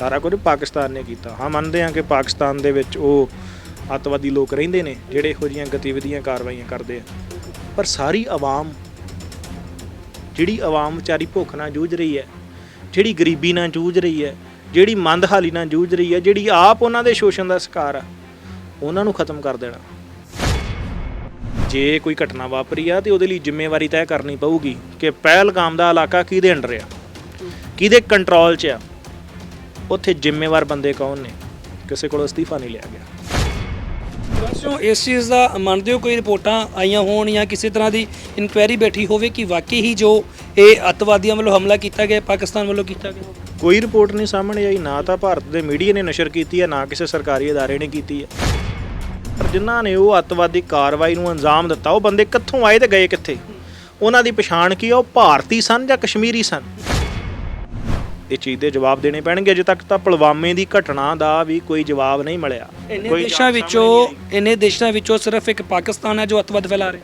ਸਾਰਾ ਕੁਝ ਪਾਕਿਸਤਾਨ ਨੇ ਕੀਤਾ। ਹਾਂ, ਮੰਨਦੇ ਹਾਂ ਕਿ ਪਾਕਿਸਤਾਨ ਦੇ ਵਿੱਚ ਉਹ ਅੱਤਵਾਦੀ ਲੋਕ ਰਹਿੰਦੇ ਨੇ, ਜਿਹੜੇ ਇਹੋ ਜਿਹੀਆਂ ਗਤੀਵਿਧੀਆਂ ਕਾਰਵਾਈਆਂ ਕਰਦੇ ਆ। ਪਰ ਸਾਰੀ ਆਵਾਮ, ਜਿਹੜੀ ਆਵਾਮ ਵਿਚਾਰੀ ਭੁੱਖ ਨਾਲ ਜੂਝ ਰਹੀ ਹੈ, ਜਿਹੜੀ ਗਰੀਬੀ ਨਾਲ ਜੂਝ ਰਹੀ ਹੈ, ਜਿਹੜੀ ਮੰਦਹਾਲੀ ਨਾਲ ਜੂਝ ਰਹੀ ਹੈ, ਜਿਹੜੀ ਆਪ ਉਹਨਾਂ ਦੇ ਸ਼ੋਸ਼ਣ ਦਾ ਸ਼ਿਕਾਰ ਆ, ਉਹਨਾਂ ਨੂੰ ਖਤਮ ਕਰ ਦੇਣਾ। ਜੇ ਕੋਈ ਘਟਨਾ ਵਾਪਰੀ ਆ, ਤੇ ਉਹਦੇ ਲਈ ਜ਼ਿੰਮੇਵਾਰੀ ਤੈਅ ਕਰਨੀ ਪਊਗੀ ਕਿ ਪਹਿਲਗਾਮ ਦਾ ਇਲਾਕਾ ਕਿਹਦੇ ਅੰਡਰ ਆ? ਕਿਹਦੇ ਕੰਟਰੋਲ 'ਚ ਆ? ਉੱਥੇ ਜ਼ਿੰਮੇਵਾਰ ਬੰਦੇ ਕੌਣ ਨੇ? ਕਿਸੇ ਕੋਲੋਂ ਅਸਤੀਫਾ ਨਹੀਂ ਲਿਆ ਗਿਆ। ਵੈਸੇ ਇਸ ਚੀਜ਼ ਦਾ ਮੰਨਦੇ ਹੋ ਕੋਈ ਰਿਪੋਰਟਾਂ ਆਈਆਂ ਹੋਣ ਜਾਂ ਕਿਸੇ ਤਰ੍ਹਾਂ ਦੀ ਇਨਕੁਆਇਰੀ ਬੈਠੀ ਹੋਵੇ ਕਿ ਵਾਕਈ ਹੀ ਜੋ ਇਹ ਅੱਤਵਾਦੀਆਂ ਵੱਲੋਂ ਹਮਲਾ ਕੀਤਾ ਗਿਆ ਪਾਕਿਸਤਾਨ ਵੱਲੋਂ ਕੀਤਾ ਗਿਆ? ਕੋਈ ਰਿਪੋਰਟ ਨਹੀਂ ਸਾਹਮਣੇ ਆਈ ਨਾ ਤਾਂ ਭਾਰਤ ਦੇ ਮੀਡੀਆ ਨੇ ਨਸ਼ਰ ਕੀਤੀ ਹੈ ਨਾ ਕਿਸੇ ਸਰਕਾਰੀ ਅਦਾਰੇ ਨੇ ਕੀਤੀ ਹੈ। ਪਰ ਜਿਨ੍ਹਾਂ ਨੇ ਉਹ ਅੱਤਵਾਦੀ ਕਾਰਵਾਈ ਨੂੰ ਅੰਜਾਮ ਦਿੱਤਾ ਉਹ ਬੰਦੇ ਕਿੱਥੋਂ ਆਏ ਤੇ ਗਏ ਕਿੱਥੇ? ਉਹਨਾਂ ਦੀ ਪਛਾਣ ਕੀ ਆ? ਉਹ ਭਾਰਤੀ ਸਨ ਜਾਂ ਕਸ਼ਮੀਰੀ ਸਨ? ਇਹ ਚੀਜ਼ ਦੇ ਜਵਾਬ ਦੇਣੇ ਪੈਣਗੇ। ਅਜੇ ਤੱਕ ਤਾਂ ਪੁਲਵਾਮੇ ਦੀ ਘਟਨਾ ਦਾ ਵੀ ਕੋਈ ਜਵਾਬ ਨਹੀਂ ਮਿਲਿਆ। ਇੰਨੇ ਦੇਸ਼ਾਂ ਵਿੱਚੋਂ। ਇੰਨੇ ਦੇਸ਼ਾਂ ਵਿੱਚੋਂ ਸਿਰਫ ਇੱਕ ਪਾਕਿਸਤਾਨ ਹੈ ਜੋ ਅੱਤਵਾਦ ਫੈਲਾ ਰਿਹਾ।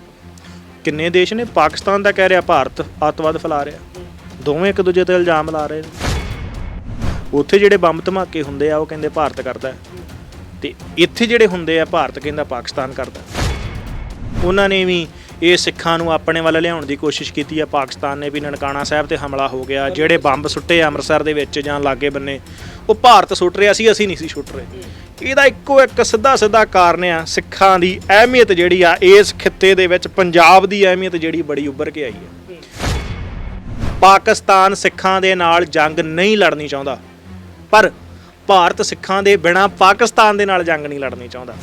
ਕਿੰਨੇ ਦੇਸ਼ ਨੇ? ਪਾਕਿਸਤਾਨ ਦਾ ਕਹਿ ਰਿਹਾ ਭਾਰਤ ਅੱਤਵਾਦ ਫੈਲਾ ਰਿਹਾ। ਦੋਵੇਂ ਇੱਕ ਦੂਜੇ ਤੇ ਇਲਜ਼ਾਮ ਲਾ ਰਹੇ ਨੇ। ਉੱਥੇ ਜਿਹੜੇ ਬੰਬ ਧਮਾਕੇ ਹੁੰਦੇ ਆ ਉਹ ਕਹਿੰਦੇ ਭਾਰਤ ਕਰਦਾ ਹੈ। ਤੇ ਇੱਥੇ ਜਿਹੜੇ ਹੁੰਦੇ ਆ ਭਾਰਤ ਕਹਿੰਦਾ ਪਾਕਿਸਤਾਨ ਕਰਦਾ ਉਹਨਾਂ ਨੇ ਵੀ ਇਹ ਸਿੱਖਾਂ ਨੂੰ ਆਪਣੇ ਵੱਲ ਲਿਆਉਣ ਦੀ ਕੋਸ਼ਿਸ਼ ਕੀਤੀ ਆ। ਪਾਕਿਸਤਾਨ ਨੇ ਵੀ ਨਨਕਾਣਾ ਸਾਹਿਬ ਤੇ ਹਮਲਾ ਹੋ ਗਿਆ। ਜਿਹੜੇ ਬੰਬ ਸੁੱਟੇ ਆ ਅੰਮ੍ਰਿਤਸਰ ਦੇ ਵਿੱਚ ਜਾਂ ਲਾਗੇ ਬੰਨੇ, ਉਹ ਭਾਰਤ ਸੁੱਟ ਰਿਹਾ ਸੀ, ਅਸੀਂ ਨਹੀਂ ਸੀ ਸੁੱਟ ਰਹੇ। ਇਹਦਾ ਇੱਕੋ ਇੱਕ ਸਿੱਧਾ ਸਿੱਧਾ ਕਾਰਨ ਆ ਸਿੱਖਾਂ ਦੀ ਅਹਿਮੀਅਤ ਜਿਹੜੀ ਆ, ਇਸ ਖਿੱਤੇ ਦੇ ਵਿੱਚ, ਪੰਜਾਬ ਦੀ ਅਹਿਮੀਅਤ ਜਿਹੜੀ ਬੜੀ ਉੱਭਰ ਕੇ ਆਈ ਹੈ ਪਾਕਿਸਤਾਨ ਸਿੱਖਾਂ ਦੇ ਨਾਲ ਜੰਗ ਨਹੀਂ ਲੜਨੀ ਚਾਹੁੰਦਾ, ਪਰ ਭਾਰਤ ਸਿੱਖਾਂ ਦੇ ਬਿਨਾ ਪਾਕਿਸਤਾਨ ਦੇ ਨਾਲ ਜੰਗ ਨਹੀਂ ਲੜਨੀ ਚਾਹੁੰਦਾ।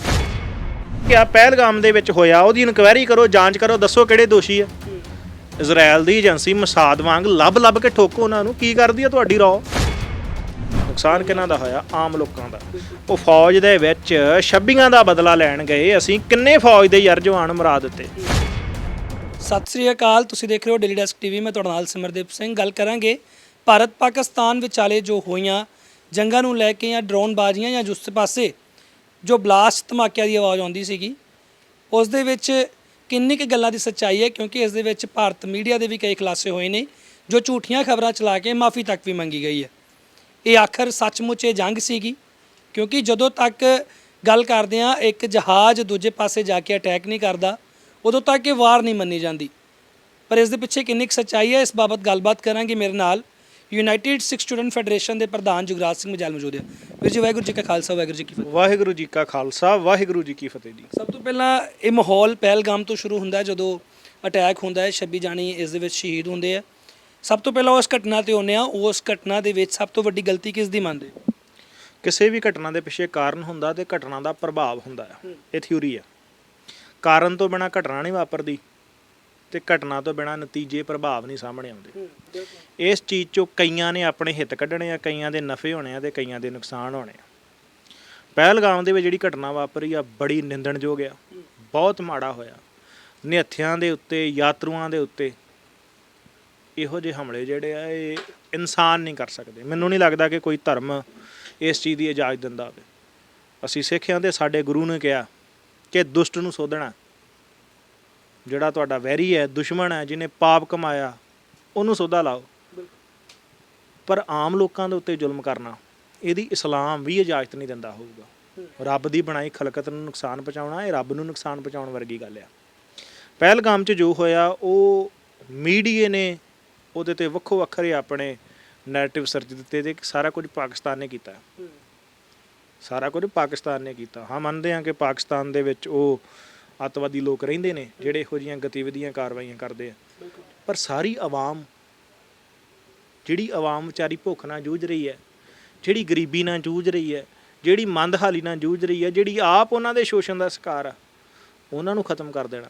ਕਿਆ ਪਹਿਲਗਾਮ ਦੇ ਵਿੱਚ ਹੋਇਆ, ਉਹਦੀ ਇਨਕੁਆਇਰੀ ਕਰੋ, ਜਾਂਚ ਕਰੋ, ਦੱਸੋ ਕਿਹੜੇ ਦੋਸ਼ੀ ਆ। ਇਜ਼ਰਾਈਲ ਦੀ ਏਜੰਸੀ ਮਸਾਦ ਵਾਂਗ ਲੱਭ ਲੱਭ ਕੇ ਠੋਕੋ ਉਹਨਾਂ ਨੂੰ, ਕੀ ਕਰਦੀ ਆ ਤੁਹਾਡੀ ਰੋ ਨੁਕਸਾਨ ਕਿਹਨਾਂ ਦਾ ਹੋਇਆ? ਆਮ ਲੋਕਾਂ ਦਾ। ਉਹ ਫੌਜ ਦੇ ਵਿੱਚ ਛੱਬੀਆਂ ਦਾ ਬਦਲਾ ਲੈਣ ਗਏ, ਅਸੀਂ ਕਿੰਨੇ ਫੌਜ ਦੇ ਯਾਰ ਜਵਾਨ ਮਰਾ ਦਿੱਤੇ। ਸਤਿ ਸ੍ਰੀ ਅਕਾਲ, ਤੁਸੀਂ ਦੇਖ ਰਹੇ ਹੋ ਡੇਲੀ ਡੈਸਕ ਟੀਵੀ ਮੈਂ ਤੁਹਾਡੇ ਨਾਲ ਸਿਮਰਦੀਪ ਸਿੰਘ। ਗੱਲ ਕਰਾਂਗੇ ਭਾਰਤ ਪਾਕਿਸਤਾਨ ਵਿਚਾਲੇ ਜੋ ਹੋਈਆਂ, ਜੰਗਾਂ ਨੂੰ ਲੈ ਕੇ ਜਾਂ ਡਰੋਨ ਬਾਜ਼ੀਆਂ ਜਾਂ ਜਿਸ ਪਾਸੇ ਜੋ ਬਲਾਸਟ ਧਮਾਕਿਆਂ ਦੀ ਆਵਾਜ਼ ਆਉਂਦੀ ਸੀਗੀ ਉਸ ਦੇ ਵਿੱਚ ਕਿੰਨੀ ਕੁ ਗੱਲਾਂ ਦੀ ਸੱਚਾਈ ਹੈ, ਕਿਉਂਕਿ ਇਸ ਦੇ ਵਿੱਚ ਭਾਰਤ ਮੀਡੀਆ ਦੇ ਵੀ ਕਈ ਖੁਲਾਸੇ ਹੋਏ ਨੇ, ਜੋ ਝੂਠੀਆਂ ਖਬਰਾਂ ਚਲਾ ਕੇ ਮਾਫੀ ਤੱਕ ਵੀ ਮੰਗੀ ਗਈ ਹੈ। ਇਹ ਆਖਰ ਸੱਚਮੁੱਚ ਇਹ ਜੰਗ ਸੀਗੀ, ਕਿਉਂਕਿ ਜਦੋਂ ਤੱਕ ਗੱਲ ਕਰਦੇ ਆ ਇੱਕ ਜਹਾਜ਼ ਦੂਜੇ ਪਾਸੇ ਜਾ ਕੇ ਅਟੈਕ ਨਹੀਂ ਕਰਦਾ, ਉਦੋਂ ਤੱਕ ਇਹ ਵਾਰ ਨਹੀਂ ਮੰਨੀ ਜਾਂਦੀ। ਪਰ ਇਸ ਦੇ ਪਿੱਛੇ ਕਿੰਨੀ ਕੁ ਸੱਚਾਈ ਹੈ, ਇਸ ਬਾਬਤ ਗੱਲਬਾਤ ਕਰਾਂਗੇ ਮੇਰੇ ਨਾਲ। ਯੂਨਾਈਟਿਡ ਸਿੱਖ ਸਟੂਡੈਂਟ ਫੈਡਰੇਸ਼ਨ ਦੇ ਪ੍ਰਧਾਨ ਜੁਗਰਾਜ ਸਿੰਘ ਮਜਾਲ ਮੌਜੂਦ ਹੈ। ਵੀਰ ਜੀ ਵਾਹਿਗੁਰੂ ਜੀ ਕਾ ਖਾਲਸਾ ਵਾਹਿਗੁਰੂ ਜੀ ਕੀ ਫਤਿਹ। ਵਾਹਿਗੁਰੂ ਜੀ ਕਾ ਖਾਲਸਾ ਵਾਹਿਗੁਰੂ ਜੀ ਕੀ ਫਤਿਹ ਜੀ। ਸਭ ਤੋਂ ਪਹਿਲਾਂ ਇਹ ਮਾਹੌਲ ਪਹਿਲਗਾਮ ਤੋਂ ਸ਼ੁਰੂ ਹੁੰਦਾ ਹੈ ਜਦੋਂ ਅਟੈਕ ਹੁੰਦਾ ਹੈ 26 ਜਾਣੀ ਇਸ ਦੇ ਵਿੱਚ ਸ਼ਹੀਦ ਹੁੰਦੇ ਆ। ਸਭ ਤੋਂ ਪਹਿਲਾਂ ਉਸ ਘਟਨਾ ਤੇ ਆਉਂਦੇ ਆ ਉਸ ਘਟਨਾ ਦੇ ਵਿੱਚ ਸਭ ਤੋਂ ਵੱਡੀ ਗਲਤੀ ਕਿਸ ਦੀ ਮੰਨਦੇ? ਕਿਸੇ ਵੀ ਘਟਨਾ ਦੇ ਪਿੱਛੇ ਕਾਰਨ ਹੁੰਦਾ ਤੇ ਘਟਨਾ ਦਾ ਪ੍ਰਭਾਵ ਹੁੰਦਾ ਹੈ। ਇਹ ਥਿਊਰੀ ਹੈ। ਕਾਰਨ ਤੋਂ ਬਿਨਾ ਘਟਨਾ ਨਹੀਂ ਵਾਪਰਦੀ। ਤੇ ਘਟਨਾ ਤੋਂ ਬਿਨਾ ਨਤੀਜੇ ਪ੍ਰਭਾਵ ਨਹੀਂ ਸਾਹਮਣੇ ਆਉਂਦੇ। ਇਸ ਚੀਜ਼ ਚੋਂ ਕਈਆਂ ਨੇ ਆਪਣੇ ਹਿੱਤ ਕੱਢਣੇ ਆ ਕਈਆਂ ਦੇ ਨਫੇ ਹੋਣੇ ਆ ਤੇ ਕਈਆਂ ਦੇ ਨੁਕਸਾਨ ਹੋਣੇ ਆ। ਪਹਿਲਗਾਮ ਦੇ ਵਿੱਚ ਜਿਹੜੀ ਘਟਨਾ ਵਾਪਰੀ ਆ ਬੜੀ ਨਿੰਦਣਯੋਗ ਆ। ਬਹੁਤ ਮਾੜਾ ਹੋਇਆ। ਨਿਹੱਥਿਆਂ ਦੇ ਉੱਤੇ ਯਾਤਰੂਆਂ ਦੇ ਉੱਤੇ ਇਹੋ ਜਿਹੇ ਹਮਲੇ ਜਿਹੜੇ ਆ ਇਹ ਇਨਸਾਨ ਨਹੀਂ ਕਰ ਸਕਦੇ। ਮੈਨੂੰ ਨਹੀਂ ਲੱਗਦਾ ਕਿ ਕੋਈ ਧਰਮ ਇਸ ਚੀਜ਼ ਦੀ ਇਜਾਜ਼ਤ ਦਿੰਦਾ ਹੋਵੇ। ਅਸੀਂ ਸਿੱਖਿਆਂ ਦੇ ਸਾਡੇ ਗੁਰੂ ਨੇ ਕਿਹਾ ਕਿ ਦੁਸ਼ਟ ਨੂੰ ਸੋਧਣਾ। ਜਿਹੜਾ ਤੁਹਾਡਾ ਵੈਰੀ ਹੈ, ਦੁਸ਼ਮਣ ਹੈ, ਜਿਹਨੇ ਪਾਪ ਕਮਾਇਆ, ਉਹਨੂੰ ਸੋਧਾ ਲਾਓ। ਪਰ ਆਮ ਲੋਕਾਂ ਦੇ ਉੱਤੇ ਜ਼ੁਲਮ ਕਰਨਾ, ਇਹਦੀ ਇਸਲਾਮ ਵੀ ਇਜਾਜ਼ਤ ਨਹੀਂ ਦਿੰਦਾ ਹੋਊਗਾ। ਰੱਬ ਦੀ ਬਣਾਈ ਖਲਕਤ ਨੂੰ ਨੁਕਸਾਨ ਪਹੁੰਚਾਉਣਾ, ਇਹ ਰੱਬ ਨੂੰ ਨੁਕਸਾਨ ਪਹੁੰਚਾਉਣ ਵਰਗੀ ਗੱਲ ਆ। ਪਹਿਲਗਾਮ 'ਚ ਜੋ ਹੋਇਆ, ਉਹ ਮੀਡੀਏ ਨੇ ਉਹਦੇ ਤੇ ਵੱਖੋ ਵੱਖਰੇ ਆਪਣੇ ਨੈਰੇਟਿਵ ਸਰਚ ਦਿੱਤੇ ਤੇ ਸਾਰਾ ਕੁਝ ਪਾਕਿਸਤਾਨ ਨੇ ਕੀਤਾ। ਸਾਰਾ ਕੁਝ ਪਾਕਿਸਤਾਨ ਨੇ ਕੀਤਾ। ਹਾਂ, ਮੰਨਦੇ ਹਾਂ ਕਿ ਪਾਕਿਸਤਾਨ ਦੇ ਵਿੱਚ ਉਹ ਅੱਤਵਾਦੀ ਲੋਕ ਰਹਿੰਦੇ ਨੇ, ਜਿਹੜੇ ਇਹੋ ਜਿਹੀਆਂ ਗਤੀਵਿਧੀਆਂ ਕਾਰਵਾਈਆਂ ਕਰਦੇ ਆ। ਪਰ ਸਾਰੀ ਆਵਾਮ, ਜਿਹੜੀ ਆਵਾਮ ਵਿਚਾਰੀ ਭੁੱਖ ਨਾਲ ਜੂਝ ਰਹੀ ਹੈ, ਜਿਹੜੀ ਗਰੀਬੀ ਨਾਲ ਜੂਝ ਰਹੀ ਹੈ, ਜਿਹੜੀ ਮੰਦਹਾਲੀ ਨਾਲ ਜੂਝ ਰਹੀ ਹੈ, ਜਿਹੜੀ ਆਪ ਉਹਨਾਂ ਦੇ ਸ਼ੋਸ਼ਣ ਦਾ ਸ਼ਿਕਾਰ ਆ, ਉਹਨਾਂ ਨੂੰ ਖਤਮ ਕਰ ਦੇਣਾ।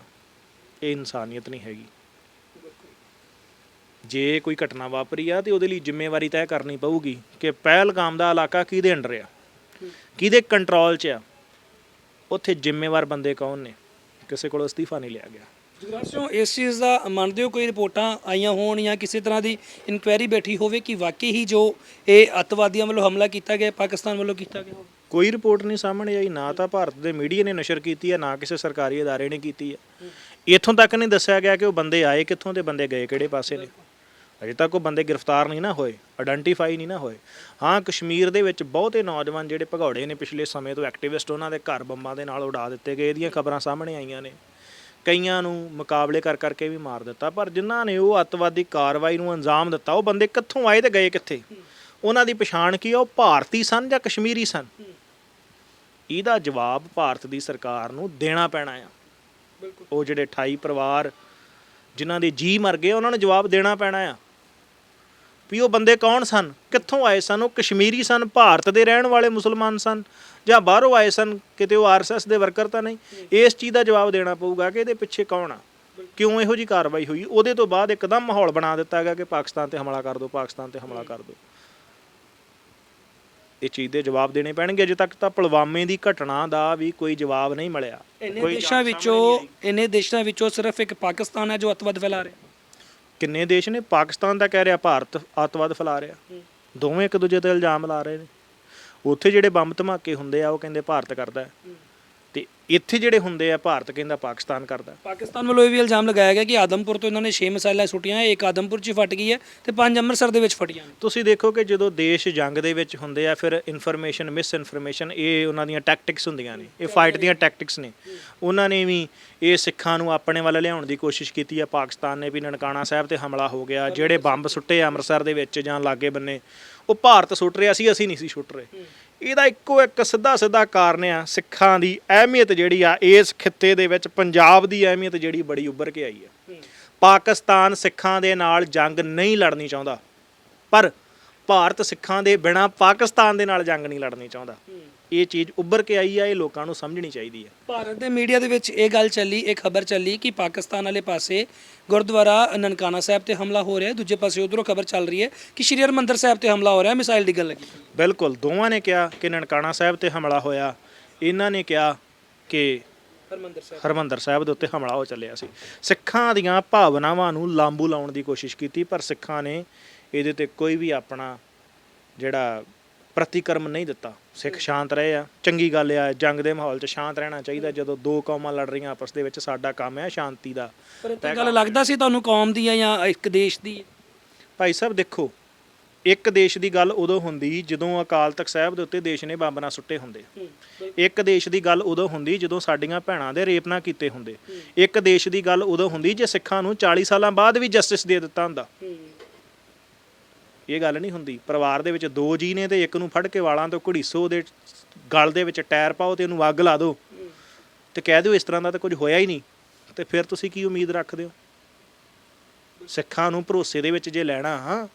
ਇਹ ਇਨਸਾਨੀਅਤ ਨਹੀਂ ਹੈਗੀ। ਜੇ ਕੋਈ ਘਟਨਾ ਵਾਪਰੀ ਆ ਤੇ ਉਹਦੇ ਲਈ ਜ਼ਿੰਮੇਵਾਰੀ ਤੈਅ ਕਰਨੀ ਪਊਗੀ ਕਿ ਪਹਿਲਗਾਮ ਦਾ ਇਲਾਕਾ ਕਿਹਦੇ ਅੰਡਰ ਆ, ਕਿਹਦੇ ਕੰਟਰੋਲ 'ਚ ਆ, ਉੱਥੇ ਜ਼ਿੰਮੇਵਾਰ ਬੰਦੇ ਕੌਣ ਨੇ? ਕਿਸੇ ਕੋਲੋਂ ਅਸਤੀਫਾ ਨਹੀਂ ਲਿਆ ਗਿਆ। ਜੁਗਰਾਜ ਸਿੰਘ ਇਸ ਚੀਜ਼ ਦਾ ਮੰਨਦੇ ਹੋ ਕੋਈ ਰਿਪੋਰਟਾਂ ਆਈਆਂ ਹੋਣ ਜਾਂ ਕਿਸੇ ਤਰ੍ਹਾਂ ਦੀ ਇਨਕੁਆਇਰੀ ਬੈਠੀ ਹੋਵੇ ਕਿ ਵਾਕਈ ਹੀ ਜੋ ਇਹ ਅੱਤਵਾਦੀਆਂ ਵੱਲੋਂ ਹਮਲਾ ਕੀਤਾ ਗਿਆ ਪਾਕਿਸਤਾਨ ਵੱਲੋਂ ਕੀਤਾ ਗਿਆ ਹੋਵੇ? ਕੋਈ ਰਿਪੋਰਟ ਨਹੀਂ ਸਾਹਮਣੇ ਆਈ ਨਾ ਤਾਂ ਭਾਰਤ ਦੇ ਮੀਡੀਆ ਨੇ ਨਸ਼ਰ ਕੀਤੀ ਹੈ ਨਾ ਕਿਸੇ ਸਰਕਾਰੀ ਅਦਾਰੇ ਨੇ ਕੀਤੀ ਹੈ। ਇੱਥੋਂ ਤੱਕ ਨਹੀਂ ਦੱਸਿਆ ਗਿਆ ਕਿ ਉਹ ਬੰਦੇ ਆਏ ਕਿੱਥੋਂ ਤੇ ਬੰਦੇ ਗਏ ਕਿਹੜੇ ਪਾਸੇ ਨੇ। ਅਜੇ ਤੱਕ ਉਹ ਬੰਦੇ ਗ੍ਰਿਫਤਾਰ ਨਹੀਂ ਨਾ ਹੋਏ ਆਇਡੈਂਟੀਫਾਈ ਨਹੀਂ ਨਾ ਹੋਏ। ਹਾਂ ਕਸ਼ਮੀਰ ਦੇ ਵਿੱਚ ਬਹੁਤੇ ਨੌਜਵਾਨ ਜਿਹੜੇ ਭਗੌੜੇ ਨੇ ਪਿਛਲੇ ਸਮੇਂ ਤੋਂ ਐਕਟਿਵਿਸਟ ਉਹਨਾਂ ਦੇ ਘਰ ਬੰਬਾਂ ਦੇ ਨਾਲ ਉਡਾ ਦਿੱਤੇ ਗਏ ਇਹਦੀਆਂ ਖਬਰਾਂ ਸਾਹਮਣੇ ਆਈਆਂ ਨੇ। ਕਈਆਂ ਨੂੰ ਮੁਕਾਬਲੇ ਕਰ ਕਰਕੇ ਵੀ ਮਾਰ ਦਿੱਤਾ ਪਰ ਜਿਨ੍ਹਾਂ ਨੇ ਉਹ ਅੱਤਵਾਦੀ ਕਾਰਵਾਈ ਨੂੰ ਅੰਜਾਮ ਦਿੱਤਾ ਉਹ ਬੰਦੇ ਕਿੱਥੋਂ ਆਏ ਤੇ ਗਏ ਕਿੱਥੇ? ਉਹਨਾਂ ਦੀ ਪਛਾਣ ਕੀ ਆ ਉਹ ਭਾਰਤੀ ਸਨ ਜਾਂ ਕਸ਼ਮੀਰੀ ਸਨ? ਇਹਦਾ ਜਵਾਬ ਭਾਰਤ ਦੀ ਸਰਕਾਰ ਨੂੰ ਦੇਣਾ ਪੈਣਾ ਆ। ਬਿਲਕੁਲ। ਉਹ ਜਿਹੜੇ 28 ਪਰਿਵਾਰ ਜਿਨ੍ਹਾਂ ਦੇ ਜੀ ਮਰ ਗਏ ਉਹਨਾਂ ਨੂੰ ਜਵਾਬ ਦੇਣਾ ਪੈਣਾ ਆ। ਵੀ ਉਹ ਬੰਦੇ ਕੌਣ ਸਨ? ਕਿੱਥੋਂ ਆਏ ਸਨ? ਉਹ ਕਸ਼ਮੀਰੀ ਸਨ ਭਾਰਤ ਦੇ ਰਹਿਣ ਵਾਲੇ ਮੁਸਲਮਾਨ ਸਨ ਜਾਂ ਬਾਹਰੋਂ ਆਏ ਸਨ? ਕਿਤੇ ਉਹ ਆਰਐਸਐਸ ਦੇ ਵਰਕਰ ਤਾਂ ਨਹੀਂ? ਇਸ ਚੀਜ਼ ਦਾ ਜਵਾਬ ਦੇਣਾ ਪਊਗਾ ਕਿ ਇਹਦੇ ਪਿੱਛੇ ਕੌਣ ਆ? ਕਿਉਂ ਇਹੋ ਜੀ ਕਾਰਵਾਈ ਹੋਈ? ਉਹਦੇ ਤੋਂ ਬਾਅਦ ਇੱਕਦਮ ਮਾਹੌਲ ਬਣਾ ਦਿੱਤਾ ਗਿਆ ਕਿ ਪਾਕਿਸਤਾਨ ਤੇ ਹਮਲਾ ਕਰ ਦਿਓ ਪਾਕਿਸਤਾਨ ਤੇ ਹਮਲਾ ਕਰ ਦਿਓ ਇਹ ਚੀਜ਼ ਦੇ ਜਵਾਬ ਦੇਣੇ ਪੈਣਗੇ। ਅਜੇ ਤੱਕ ਤਾਂ ਪੁਲਵਾਮੇ ਦੀ ਘਟਨਾ ਦਾ ਵੀ ਕੋਈ ਜਵਾਬ ਨਹੀਂ ਮਿਲਿਆ। ਇੰਨੇ ਕੋਈ ਦੇਸ਼ਾਂ ਵਿੱਚੋਂ ਇੰਨੇ ਦੇਸ਼ਾਂ ਵਿੱਚੋਂ ਸਿਰਫ ਇੱਕ ਪਾਕਿਸਤਾਨ ਹੈ ਜੋ ਅੱਤਵਾਦ ਫੈਲਾ ਰਿਹਾ। ਕਿੰਨੇ ਦੇਸ਼ ਨੇ? ਪਾਕਿਸਤਾਨ ਦਾ ਕਹਿ ਰਿਹਾ ਭਾਰਤ ਅੱਤਵਾਦ ਫੈਲਾ ਰਿਹਾ। ਦੋਵੇਂ ਇੱਕ ਦੂਜੇ ਤੇ ਇਲਜ਼ਾਮ ਲਾ ਰਹੇ ਨੇ। ਉੱਥੇ ਜਿਹੜੇ ਬੰਬ ਧਮਾਕੇ ਹੁੰਦੇ ਆ ਉਹ ਕਹਿੰਦੇ ਭਾਰਤ ਕਰਦਾ ਹੈ। ਤੇ ਇੱਥੇ ਜਿਹੜੇ ਹੁੰਦੇ ਆ ਭਾਰਤ ਕਹਿੰਦਾ ਪਾਕਿਸਤਾਨ ਕਰਦਾ। ਪਾਕਿਸਤਾਨ ਵੱਲੋਂ ਇਹ ਵੀ ਇਲਜ਼ਾਮ ਲਗਾਇਆ ਗਿਆ ਕਿ ਆਦਮਪੁਰ ਤੋਂ ਇਹਨਾਂ ਨੇ 6 ਮਿਸਾਈਲਾਂ ਸੁੱਟੀਆਂ ਇੱਕ ਆਦਮਪੁਰ 'ਚ ਫਟ ਗਈ ਹੈ ਤੇ ਪੰਜ ਅੰਮ੍ਰਿਤਸਰ ਦੇ ਵਿੱਚ ਫਟੀਆਂ ਨੇ। ਤੁਸੀਂ ਦੇਖੋ ਕਿ ਜਦੋਂ ਦੇਸ਼ ਜੰਗ ਦੇ ਵਿੱਚ ਹੁੰਦੇ ਆ ਫਿਰ ਇਨਫੋਰਮੇਸ਼ਨ ਮਿਸ ਇਨਫੋਰਮੇਸ਼ਨ ਇਹ ਉਹਨਾਂ ਦੀਆਂ ਟੈਕਟਿਕਸ ਹੁੰਦੀਆਂ ਨੇ ਇਹ ਫਾਈਟ ਦੀਆਂ ਟੈਕਟਿਕਸ ਨੇ। ਉਹਨਾਂ ਨੇ ਵੀ ਇਹ ਸਿੱਖਾਂ ਨੂੰ ਆਪਣੇ ਵੱਲ ਲਿਆਉਣ ਦੀ ਕੋਸ਼ਿਸ਼ ਕੀਤੀ ਆ। ਪਾਕਿਸਤਾਨ ਨੇ ਵੀ ਨਨਕਾਣਾ ਸਾਹਿਬ ਤੇ ਹਮਲਾ ਹੋ ਗਿਆ ਜਿਹੜੇ ਬੰਬ ਸੁੱਟੇ ਆ ਅੰਮ੍ਰਿਤਸਰ ਦੇ ਵਿੱਚ ਜਾਂ ਲਾਗੇ ਬੰਨੇ ਉਹ ਭਾਰਤ ਸੁੱਟ ਰਿਹਾ ਸੀ ਅਸੀਂ ਨਹੀਂ ਸੀ ਸੁੱਟ ਰਹੇ। ਇਹਦਾ ਇੱਕੋ ਇੱਕ ਸਿੱਧਾ ਸਿੱਧਾ ਕਾਰਨ ਆ ਸਿੱਖਾਂ ਦੀ ਅਹਿਮੀਅਤ ਜਿਹੜੀ ਆ ਇਸ ਖਿੱਤੇ ਦੇ ਵਿੱਚ ਪੰਜਾਬ ਦੀ ਅਹਿਮੀਅਤ ਜਿਹੜੀ ਬੜੀ ਉੱਭਰ ਕੇ ਆਈ ਆ। ਪਾਕਿਸਤਾਨ ਸਿੱਖਾਂ ਦੇ ਨਾਲ ਜੰਗ ਨਹੀਂ ਲੜਨੀ ਚਾਹੁੰਦਾ ਪਰ ਭਾਰਤ ਸਿੱਖਾਂ ਦੇ ਬਿਨਾ ਪਾਕਿਸਤਾਨ ਦੇ ਨਾਲ ਜੰਗ ਨਹੀਂ ਲੜਨੀ ਚਾਹੁੰਦਾ। ਇਹ ਚੀਜ਼ ਉੱਭਰ ਕੇ ਆਈ ਆ ਇਹ ਲੋਕਾਂ ਨੂੰ ਸਮਝਣੀ ਚਾਹੀਦੀ ਹੈ ਭਾਰਤ ਦੇ ਮੀਡੀਆ ਦੇ ਵਿੱਚ ਇਹ ਗੱਲ ਚੱਲੀ ਇਹ ਖਬਰ ਚੱਲੀ ਕਿ ਪਾਕਿਸਤਾਨ ਵਾਲੇ ਪਾਸੇ ਗੁਰਦੁਆਰਾ ਨਨਕਾਣਾ ਸਾਹਿਬ ਤੇ ਹਮਲਾ ਹੋ ਰਿਹਾ ਹੈ। ਦੂਜੇ ਪਾਸੇ ਉਧਰੋਂ ਖਬਰ ਚੱਲ ਰਹੀ ਹੈ ਕਿ ਸ਼੍ਰੀ ਹਰਿਮੰਦਰ ਸਾਹਿਬ ਤੇ ਹਮਲਾ ਹੋ ਰਿਹਾ ਮਿਸਾਈਲ ਡਿੱਗਣ ਲੱਗੀ। ਬਿਲਕੁਲ ਦੋਵਾਂ ਨੇ ਕਿਹਾ ਕਿ ਨਨਕਾਣਾ ਸਾਹਿਬ ਤੇ ਹਮਲਾ ਹੋਇਆ। ਇਹਨਾਂ ਨੇ ਕਿਹਾ ਕਿ ਹਰਿਮੰਦਰ ਸਾਹਿਬ। ਹਰਮੰਦਰ ਸਾਹਿਬ ਦੇ ਉੱਤੇ ਹਮਲਾ ਹੋ ਚੱਲਿਆ ਸੀ। ਸਿੱਖਾਂ ਦੀਆਂ ਭਾਵਨਾਵਾਂ ਨੂੰ ਲਾਂਬੂ ਲਾਉਣ ਦੀ ਕੋਸ਼ਿਸ਼ ਕੀਤੀ ਪਰ ਸਿੱਖਾਂ ਨੇ ਇਹਦੇ ਤੇ ਕੋਈ ਵੀ ਆਪਣਾ ਜਿਹੜਾ ਪ੍ਰਤੀਕਰਮ ਨਹੀਂ ਦਿੱਤਾ। ਸਿੱਖ ਸ਼ਾਂਤ ਰਹੇ ਆ। ਚੰਗੀ ਗੱਲ ਆ ਜੰਗ ਦੇ ਮਾਹੌਲ 'ਚ ਸ਼ਾਂਤ ਰਹਿਣਾ ਚਾਹੀਦਾ। ਜਦੋਂ ਦੋ ਕੌਮਾਂ ਲੜ ਰਹੀਆਂ ਆਪਸ ਦੇ ਵਿੱਚ ਸਾਡਾ ਕੰਮ ਹੈ ਸ਼ਾਂਤੀ ਦਾ। ਪਰ ਇਹ ਗੱਲ ਲੱਗਦਾ ਸੀ ਤੁਹਾਨੂੰ ਕੌਮ ਦੀ ਹੈ ਜਾਂ ਇੱਕ ਦੇਸ਼ ਦੀ? ਭਾਈ ਸਾਹਿਬ ਦੇਖੋ ਇੱਕ ਦੇਸ਼ ਦੀ ਗੱਲ ਉਦੋਂ ਹੁੰਦੀ ਜਦੋਂ ਅਕਾਲ ਤਖਤ ਸਾਹਿਬ ਦੇ ਉੱਤੇ ਦੇਸ਼ ਨੇ ਬੰਬ ਨਾ ਸੁੱਟੇ ਹੁੰਦੇ। ਇੱਕ ਦੇਸ਼ ਦੀ ਗੱਲ ਉਦੋਂ ਹੁੰਦੀ ਜਦੋਂ ਸਾਡੀਆਂ ਭੈਣਾਂ ਦੇ ਰੇਪ ਨਾ ਕੀਤੇ ਹੁੰਦੇ। ਇੱਕ ਦੇਸ਼ ਦੀ ਗੱਲ ਉਦੋਂ ਹੁੰਦੀ ਜੇ ਸਿੱਖਾਂ ਨੂੰ 40 ਸਾਲਾਂ ਬਾਅਦ ਵੀ ਜਸਟਿਸ ਦੇ ਦਿੱਤਾ ਹੁੰਦਾ। ਇਹ ਗੱਲ ਨਹੀਂ ਹੁੰਦੀ। ਪਰਿਵਾਰ ਦੇ ਵਿੱਚ ਦੋ ਜੀ ਨੇ ਤੇ ਇੱਕ ਨੂੰ ਫੜ ਕੇ ਵਾਲਾਂ ਤੋਂ ਘੜੀਸੋ ਦੇ ਗਲ ਦੇ ਵਿੱਚ ਟਾਇਰ ਪਾਓ ਤੇ ਉਹਨੂੰ ਅੱਗ ਲਾ ਦਿਓ। ਤੇ ਕਹਿ ਦਿਓ ਇਸ ਤਰ੍ਹਾਂ ਦਾ ਤਾਂ ਕੁਝ ਹੋਇਆ ਹੀ ਨਹੀਂ। ਤੇ ਫਿਰ ਤੁਸੀਂ ਕੀ ਉਮੀਦ ਰੱਖਦੇ ਹੋ? ਸਿੱਖਾਂ ਨੂੰ ਭਰੋਸੇ ਦੇ ਵਿੱਚ ਜੇ ਲੈਣਾ ਹਾਂ।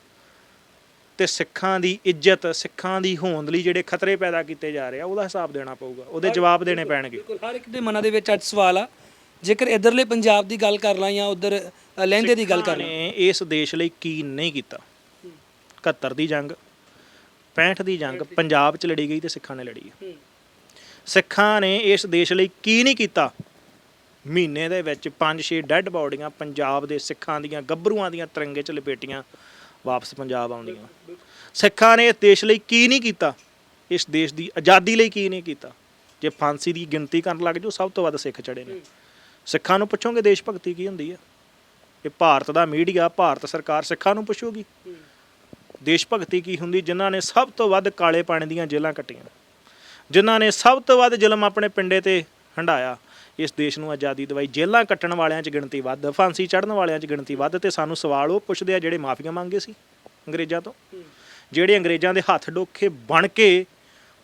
ਤੇ ਸਿੱਖਾਂ ਦੀ ਇੱਜ਼ਤ ਸਿੱਖਾਂ ਦੀ ਹੋਂਦ ਲਈ ਜਿਹੜੇ ਖਤਰੇ ਪੈਦਾ ਕੀਤੇ ਜਾ ਰਹੇ ਆ ਉਹਦਾ ਹਿਸਾਬ ਦੇਣਾ ਪਊਗਾ। ਉਹਦੇ ਜਵਾਬ ਦੇਣੇ ਪੈਣਗੇ। ਬਿਲਕੁਲ ਹਰ ਇੱਕ ਦੇ ਮਨਾਂ ਦੇ ਵਿੱਚ ਅੱਜ ਸਵਾਲ ਆ। ਜੇਕਰ ਇਧਰਲੇ ਪੰਜਾਬ ਦੀ ਗੱਲ ਕਰ ਲਾਂ ਜਾਂ ਉਧਰ ਲਹਿੰਦੇ ਦੀ ਗੱਲ ਕਰ ਲਾਂ। ਇਸ ਦੇਸ਼ ਲਈ ਕੀ ਨਹੀਂ ਕੀਤਾ? 71 ਦੀ ਜੰਗ 65 ਦੀ ਜੰਗ ਪੰਜਾਬ 'ਚ ਲੜੀ ਗਈ ਤੇ ਸਿੱਖਾਂ ਨੇ ਲੜੀ। ਹੈ। ਸਿੱਖਾਂ ਨੇ ਇਸ ਦੇਸ਼ ਲਈ ਕੀ ਨਹੀਂ ਕੀਤਾ? ਮਹੀਨੇ ਦੇ ਵਿੱਚ 5-6 ਡੈੱਡ ਬਾਡੀਆਂ ਪੰਜਾਬ ਦੇ ਸਿੱਖਾਂ ਦੀਆਂ ਗੱਭਰੂਆਂ ਦੀਆਂ ਤਿਰੰਗੇ 'ਚ ਲਪੇਟੀਆਂ ਵਾਪਸ ਪੰਜਾਬ ਆਉਂਦੀਆਂ। ਸਿੱਖਾਂ ਨੇ ਇਸ ਦੇਸ਼ ਲਈ ਕੀ ਨਹੀਂ ਕੀਤਾ? ਇਸ ਦੇਸ਼ ਦੀ ਆਜ਼ਾਦੀ ਲਈ ਕੀ ਨਹੀਂ ਕੀਤਾ? ਜੇ ਫਾਂਸੀ ਦੀ ਗਿਣਤੀ ਕਰਨ ਲੱਗ ਜਾਓ ਸਭ ਤੋਂ ਵੱਧ ਸਿੱਖ ਚੜੇ ਨੇ। ਸਿੱਖਾਂ ਨੂੰ ਪੁੱਛੋਗੇ ਦੇਸ਼ ਭਗਤੀ ਕੀ ਹੁੰਦੀ ਹੈ ਇਹ ਭਾਰਤ ਦਾ ਮੀਡੀਆ ਭਾਰਤ ਸਰਕਾਰ ਸਿੱਖਾਂ ਨੂੰ ਪੁੱਛੂਗੀ। ਦੇਸ਼ ਭਗਤੀ ਕੀ ਹੁੰਦੀ? ਜਿਨ੍ਹਾਂ ਨੇ ਸਭ ਤੋਂ ਵੱਧ ਕਾਲੇ ਪਾਣੀ ਦੀਆਂ ਜੇਲ੍ਹਾਂ ਕੱਟੀਆਂ। ਜਿਨ੍ਹਾਂ ਨੇ ਸਭ ਤੋਂ ਵੱਧ ਜ਼ੁਲਮ ਆਪਣੇ ਪਿੰਡੇ ਤੇ ਹੰਡਾਇਆ ਇਸ ਦੇਸ਼ ਨੂੰ ਆਜ਼ਾਦੀ ਦਿਵਾਈ। ਜੇਲ੍ਹਾਂ ਕੱਟਣ ਵਾਲਿਆਂ 'ਚ ਗਿਣਤੀ ਵੱਧ ਫਾਂਸੀ ਚੜ੍ਹਨ ਵਾਲਿਆਂ 'ਚ ਗਿਣਤੀ ਵੱਧ ਤੇ ਸਾਨੂੰ ਸਵਾਲ ਉਹ ਪੁੱਛਦੇ ਆ ਜਿਹੜੇ ਮਾਫੀਆਂ ਮੰਗੇ ਸੀ ਅੰਗਰੇਜ਼ਾਂ ਤੋਂ। ਜਿਹੜੇ ਅੰਗਰੇਜ਼ਾਂ ਦੇ ਹੱਥ ਡੋਖੇ ਬਣ ਕੇ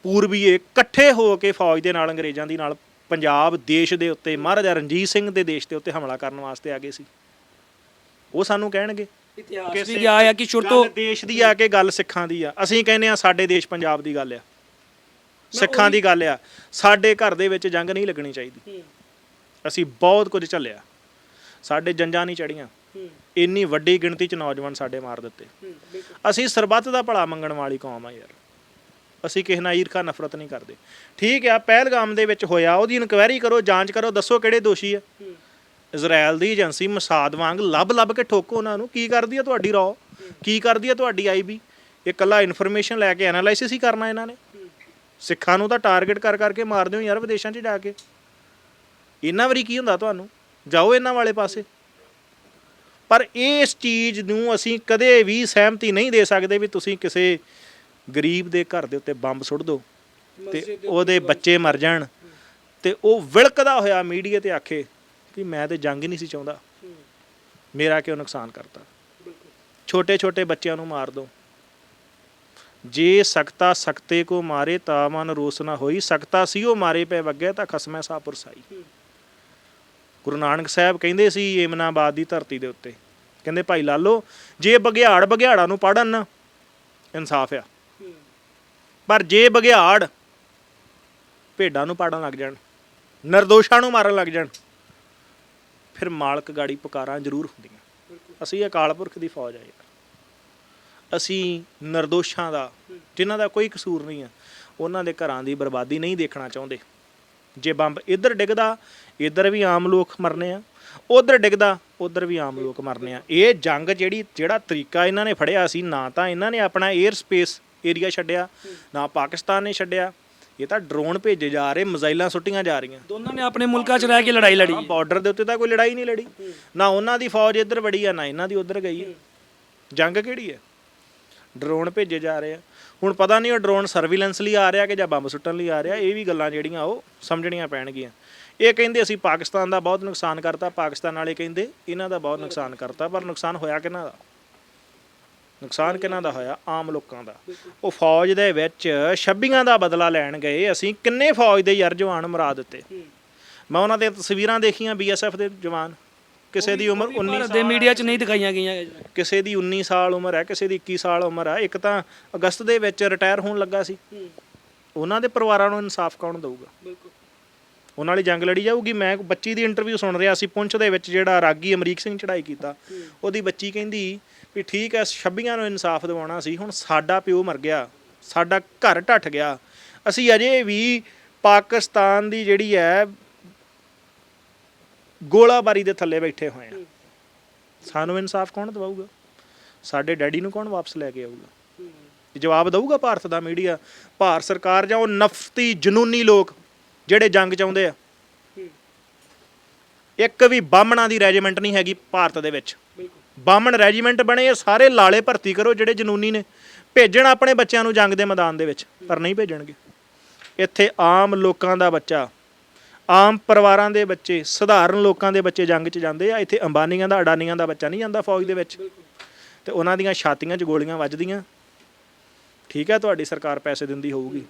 ਪੂਰਬੀਏ ਇਕੱਠੇ ਹੋ ਕੇ ਫੌਜ ਦੇ ਨਾਲ ਅੰਗਰੇਜ਼ਾਂ ਦੀ ਨਾਲ ਪੰਜਾਬ ਦੇਸ਼ ਦੇ ਉੱਤੇ ਮਹਾਰਾਜਾ ਰਣਜੀਤ ਸਿੰਘ ਦੇ ਦੇਸ਼ ਦੇ ਉੱਤੇ ਹਮਲਾ ਕਰਨ ਵਾਸਤੇ ਆ ਗਏ ਸੀ। ਉਹ ਸਾਨੂੰ ਕਹਿਣਗੇ। ਇਤਿਹਾਸ ਵੀ ਗਿਆ ਆ ਕਿ ਸ਼ੁਰੂ ਤੋਂ ਗੱਲ ਦੇਸ਼ ਦੀ ਆ ਕੇ ਗੱਲ ਸਿੱਖਾਂ ਦੀ ਆ। ਅਸੀਂ ਕਹਿੰਦੇ ਆ ਸਾਡੇ ਦੇਸ਼ ਪੰਜਾਬ ਦੀ ਗੱਲ ਆ। ਸਿੱਖਾਂ ਦੀ ਗੱਲ ਆ। ਸਾਡੇ ਘਰ ਦੇ ਵਿੱਚ ਜੰਗ ਨਹੀਂ ਲੱਗਣੀ ਚਾਹੀਦੀ। ਅਸੀਂ ਬਹੁਤ ਕੁਝ ਝੱਲਿਆ। ਸਾਡੇ ਜੰਜਾਂ ਨਹੀਂ ਚੜੀਆਂ ਇੰਨੀ ਵੱਡੀ ਗਿਣਤੀ ਚ ਨੌਜਵਾਨ ਸਾਡੇ ਮਾਰ ਦਿੱਤੇ। ਅਸੀਂ ਸਰਬੱਤ ਦਾ ਭਲਾ ਮੰਗਣ ਵਾਲੀ ਕੌਮ ਆ ਯਾਰ। ਅਸੀਂ ਕਿਸੇ ਨਾਲ ਈਰਖਾ ਨਫ਼ਰਤ ਨਹੀਂ ਕਰਦੇ। ਠੀਕ ਆ ਪਹਿਲਗਾਮ ਦੇ ਵਿੱਚ ਹੋਇਆ ਉਹਦੀ ਇਨਕੁਆਇਰੀ ਕਰੋ ਜਾਂਚ ਕਰੋ ਦੱਸੋ ਕਿਹੜੇ ਦੋਸ਼ੀ ਆ। ਇਜ਼ਰਾਈਲ ਦੀ ਏਜੰਸੀ ਮਸਾਦ ਵਾਂਗ ਲੱਭ ਲੱਭ ਕੇ ਠੋਕੋ ਉਹਨਾਂ ਨੂੰ। ਕੀ ਕਰਦੀ ਆ ਤੁਹਾਡੀ ਰੌ ਕੀ ਕਰਦੀ ਆ ਤੁਹਾਡੀ ਆਈਬੀ ਇਹ ਕੱਲਾ ਇਨਫੋਰਮੇਸ਼ਨ ਲੈ ਕੇ ਐਨਾਲਾਈਸਿਸ ਹੀ ਕਰਨਾ ਇਹਨਾਂ ਨੇ। ਸਿੱਖਾਂ ਨੂੰ ਤਾਂ ਟਾਰਗੇਟ ਕਰ ਕਰਕੇ ਮਾਰਦੇ ਹੋ ਯਾਰ ਵਿਦੇਸ਼ਾਂ 'ਚ ਜਾ ਕੇ। ਇਹਨਾਂ ਵਾਰੀ ਕੀ ਹੁੰਦਾ ਤੁਹਾਨੂੰ? ਜਾਓ ਇਹਨਾਂ ਵਾਲੇ ਪਾਸੇ। ਪਰ ਇਸ ਚੀਜ਼ ਨੂੰ ਅਸੀਂ ਕਦੇ ਵੀ ਸਹਿਮਤੀ ਨਹੀਂ ਦੇ ਸਕਦੇ ਵੀ ਤੁਸੀਂ ਕਿਸੇ ਗਰੀਬ ਦੇ ਘਰ ਦੇ ਉੱਤੇ ਬੰਬ ਸੁੱਟ ਦਿਓ ਤੇ ਉਹਦੇ ਬੱਚੇ ਮਰ ਜਾਣ ਤੇ ਉਹ ਵਿਲਕਦਾ ਹੋਇਆ ਮੀਡੀਆ ਤੇ ਆਖੇ ਕਿ ਮੈਂ ਤੇ ਜੰਗ ਹੀ ਨਹੀਂ ਸੀ ਚਾਹੁੰਦਾ। ਮੇਰਾ ਕਿਉਂ ਨੁਕਸਾਨ ਕਰਤਾ? ਛੋਟੇ ਛੋਟੇ ਬੱਚਿਆਂ ਨੂੰ ਮਾਰ ਦੋ। ਜੇ ਸਕਤਾ ਸਕਤੇ ਕੋ ਮਾਰੇ ਤਾਂ ਮਨ ਰੋਸ ਨਾ ਹੋਈ। ਸਕਤਾ ਸੀ ਉਹ ਮਾਰੇ ਪੈ ਵਗਿਆ ਤਾਂ ਖਸਮੈ ਸਾਪੁਰ ਸਾਈ। ਗੁਰੂ ਨਾਨਕ ਸਾਹਿਬ ਕਹਿੰਦੇ ਸੀ ਏਮਨਾਬਾਦ ਦੀ ਧਰਤੀ ਦੇ ਉੱਤੇ। ਕਹਿੰਦੇ ਭਾਈ ਲਾਲੋ ਜੇ ਬਗਿਆੜ ਬਗਿਆੜਾਂ ਨੂੰ ਪੜਨ ਨਾ ਇਨਸਾਫ ਆ। ਪਰ ਜੇ ਬਗਿਆੜ ਭੇਡਾਂ ਨੂੰ ਪਾੜਨ ਲੱਗ ਜਾਣ ਨਿਰਦੋਸ਼ਾਂ ਨੂੰ ਮਾਰਨ ਲੱਗ ਜਾਣ ਫਿਰ ਮਾਲਕ ਗਾੜੀ ਪੁਕਾਰਾਂ ਜ਼ਰੂਰ ਹੁੰਦੀਆਂ। ਅਸੀਂ ਅਕਾਲ ਪੁਰਖ ਦੀ ਫੌਜ ਆ ਯਾਰ ਅਸੀਂ ਨਿਰਦੋਸ਼ਾਂ ਦਾ, ਜਿਨ੍ਹਾਂ ਦਾ ਕੋਈ ਕਸੂਰ ਨਹੀਂ ਆ ਉਹਨਾਂ ਦੇ ਘਰਾਂ ਦੀ ਬਰਬਾਦੀ ਨਹੀਂ ਦੇਖਣਾ ਚਾਹੁੰਦੇ। ਜੇ ਬੰਬ ਇੱਧਰ ਡਿੱਗਦਾ, ਇੱਧਰ ਵੀ ਆਮ ਲੋਕ ਮਰਨੇ ਆ। ਉਧਰ ਡਿੱਗਦਾ, ਉਧਰ ਵੀ ਆਮ ਲੋਕ ਮਰਨੇ ਆ। ਇਹ ਜੰਗ ਜਿਹੜੀ, ਜਿਹੜਾ ਤਰੀਕਾ ਇਹਨਾਂ ਨੇ ਫੜਿਆ ਸੀ, ਨਾ ਤਾਂ ਇਹਨਾਂ ਨੇ ਆਪਣਾ 에ਅਰ ਸਪੇਸ ਏਰੀਆ ਛੱਡਿਆ, ਨਾ ਪਾਕਿਸਤਾਨ ਨੇ ਛੱਡਿਆ। ਇਹ ਤਾਂ ਡਰੋਨ ਭੇਜੇ ਜਾ ਰਹੇ ਮਿਜ਼ਾਈਲਾਂ ਸੁੱਟੀਆਂ ਜਾ ਰਹੀਆਂ। ਦੋਨਾਂ ਨੇ ਆਪਣੇ ਮੁਲਕਾਂ 'ਚ ਰਹਿ ਕੇ ਲੜਾਈ ਲੜੀ। ਹੈ ਬਾਰਡਰ ਦੇ ਉੱਤੇ ਤਾਂ ਕੋਈ ਲੜਾਈ ਨਹੀਂ ਲੜੀ। ਨਾ ਉਹਨਾਂ ਦੀ ਫੌਜ ਇੱਧਰ ਵੜੀ ਆ ਨਾ ਇਹਨਾਂ ਦੀ ਉੱਧਰ ਗਈ ਹੈ ਜੰਗ ਕਿਹੜੀ ਹੈ ਡਰੋਨ ਭੇਜੇ ਜਾ ਰਹੇ ਆ। ਹੁਣ ਪਤਾ ਨਹੀਂ ਉਹ ਡਰੋਨ ਸਰਵੀਲੈਂਸ ਲਈ ਆ ਰਿਹਾ ਕਿ ਜਾਂ ਬੰਬ ਸੁੱਟਣ ਲਈ ਆ ਰਿਹਾ ਇਹ ਵੀ ਗੱਲਾਂ ਜਿਹੜੀਆਂ ਉਹ ਸਮਝਣੀਆਂ ਪੈਣਗੀਆਂ। ਇਹ ਕਹਿੰਦੇ ਅਸੀਂ ਪਾਕਿਸਤਾਨ ਦਾ ਬਹੁਤ ਨੁਕਸਾਨ ਕਰਤਾ ਪਾਕਿਸਤਾਨ ਵਾਲੇ ਕਹਿੰਦੇ ਇਹਨਾਂ ਦਾ ਬਹੁਤ ਨੁਕਸਾਨ ਕਰਤਾ ਪਰ ਨੁਕਸਾਨ ਹੋਇਆ ਕਿਹਨਾਂ ਦਾ? ਨੁਕਸਾਨ ਕਿਹਨਾਂ ਦਾ ਹੋਇਆ? ਆਮ ਲੋਕਾਂ ਦਾ। ਉਹ ਫੌਜ ਦੇ ਵਿੱਚ ਛੱਬੀਆਂ ਦਾ ਬਦਲਾ ਲੈਣ ਗਏ। ਅਸੀਂ ਕਿੰਨੇ ਫੌਜ ਦੇ ਯਾਰ ਜਵਾਨ ਮਰਾ ਦਿੱਤੇ? ਮੈਂ ਉਹਨਾਂ ਦੀਆਂ ਤਸਵੀਰਾਂ ਦੇਖੀਆਂ ਬੀਐਸਐਫ ਦੇ ਜਵਾਨ। ਕਿਸੇ ਦੀ ਉਮਰ 19 ਭਾਰਤ ਦੇ ਮੀਡੀਆ 'ਚ ਨਹੀਂ ਦਿਖਾਈਆਂ ਗਈਆਂ ਕਿਸੇ ਦੀ 19 ਸਾਲ ਉਮਰ ਹੈ ਕਿਸੇ ਦੀ 21 ਸਾਲ ਉਮਰ ਹੈ। ਇੱਕ ਤਾਂ ਅਗਸਤ ਦੇ ਵਿੱਚ ਰਿਟਾਇਰ ਹੋਣ ਲੱਗਾ ਸੀ। ਉਹਨਾਂ ਦੇ ਪਰਿਵਾਰਾਂ ਨੂੰ ਇਨਸਾਫ ਕੌਣ ਦਊਗਾ? ਬਿਲਕੁਲ। ਉਹਨਾਂ ਵਾਲੀ ਜੰਗ ਲੜੀ ਜਾਊਗੀ। ਮੈਂ ਬੱਚੀ ਦੀ ਇੰਟਰਵਿਊ ਸੁਣ ਰਿਹਾ ਸੀ। ਪੁੰਛ ਦੇ ਵਿੱਚ ਜਿਹੜਾ ਰਾਗੀ ਅਮਰੀਕ ਸਿੰਘ ਚੜਾਈ ਕੀਤਾ ਉਹਦੀ ਬੱਚੀ ਕਹਿੰਦੀ ਵੀ ਠੀਕ ਹੈ ਛੱਬੀਆਂ ਨੂੰ ਇਨਸਾਫ ਦਿਵਾਉਣਾ ਸੀ ਹੁਣ ਸਾਡਾ ਪਿਓ ਮਰ ਗਿਆ ਸਾਡਾ ਘਰ ਢੱਠ ਗਿਆ। ਅਸੀਂ ਅਜੇ ਵੀ ਪਾਕਿਸਤਾਨ ਦੀ ਜਿਹੜੀ ਹੈ ਗੋਲਾਬਾਰੀ ਦੇ ਥੱਲੇ ਬੈਠੇ ਹੋਏ ਆ। ਸਾਨੂੰ ਇਨਸਾਫ ਕੌਣ ਦਵਾਊਗਾ? ਸਾਡੇ ਡੈਡੀ ਨੂੰ ਕੌਣ ਵਾਪਸ ਲੈ ਕੇ ਆਊਗਾ? ਜਵਾਬ ਦਊਗਾ ਭਾਰਤ ਦਾ ਮੀਡੀਆ। ਭਾਰਤ ਸਰਕਾਰ ਜਾਂ ਉਹ ਨਫਤੀ ਜਨੂਨੀ ਲੋਕ ਜਿਹੜੇ ਜੰਗ ਚਾਹੁੰਦੇ ਆ। ਇੱਕ ਵੀ ਬਾਹਮਣਾਂ ਦੀ ਰੈਜੀਮੈਂਟ ਨਹੀਂ ਹੈਗੀ ਭਾਰਤ ਦੇ ਵਿੱਚ। ਬਾਹਮਣ ਰੈਜੀਮੈਂਟ ਬਣੇ ਇਹ ਸਾਰੇ ਲਾਲੇ ਭਰਤੀ ਕਰੋ ਜਿਹੜੇ ਜਨੂਨੀ ਨੇ। ਭੇਜਣ ਆਪਣੇ ਬੱਚਿਆਂ ਨੂੰ ਜੰਗ ਦੇ ਮੈਦਾਨ ਦੇ ਵਿੱਚ, ਪਰ ਨਹੀਂ ਭੇਜਣਗੇ। ਇੱਥੇ ਆਮ ਲੋਕਾਂ ਦਾ ਬੱਚਾ, ਆਮ ਪਰਿਵਾਰਾਂ ਦੇ ਬੱਚੇ, ਸਧਾਰਨ ਲੋਕਾਂ ਦੇ ਬੱਚੇ ਜੰਗ 'ਚ ਜਾਂਦੇ ਆ। ਇੱਥੇ ਅੰਬਾਨੀਆਂ ਦਾ, ਅਡਾਨੀਆਂ ਦਾ ਬੱਚਾ ਨਹੀਂ ਜਾਂਦਾ ਫੌਜ ਦੇ ਵਿੱਚ। ਤੇ ਉਹਨਾਂ ਦੀਆਂ ਛਾਤੀਆਂ 'ਚ ਗੋਲੀਆਂ ਵੱਜਦੀਆਂ। ਠੀਕ ਹੈ, ਤੁਹਾਡੀ ਸਰਕਾਰ ਪੈਸੇ ਦਿੰਦੀ ਹੋਊਗੀ,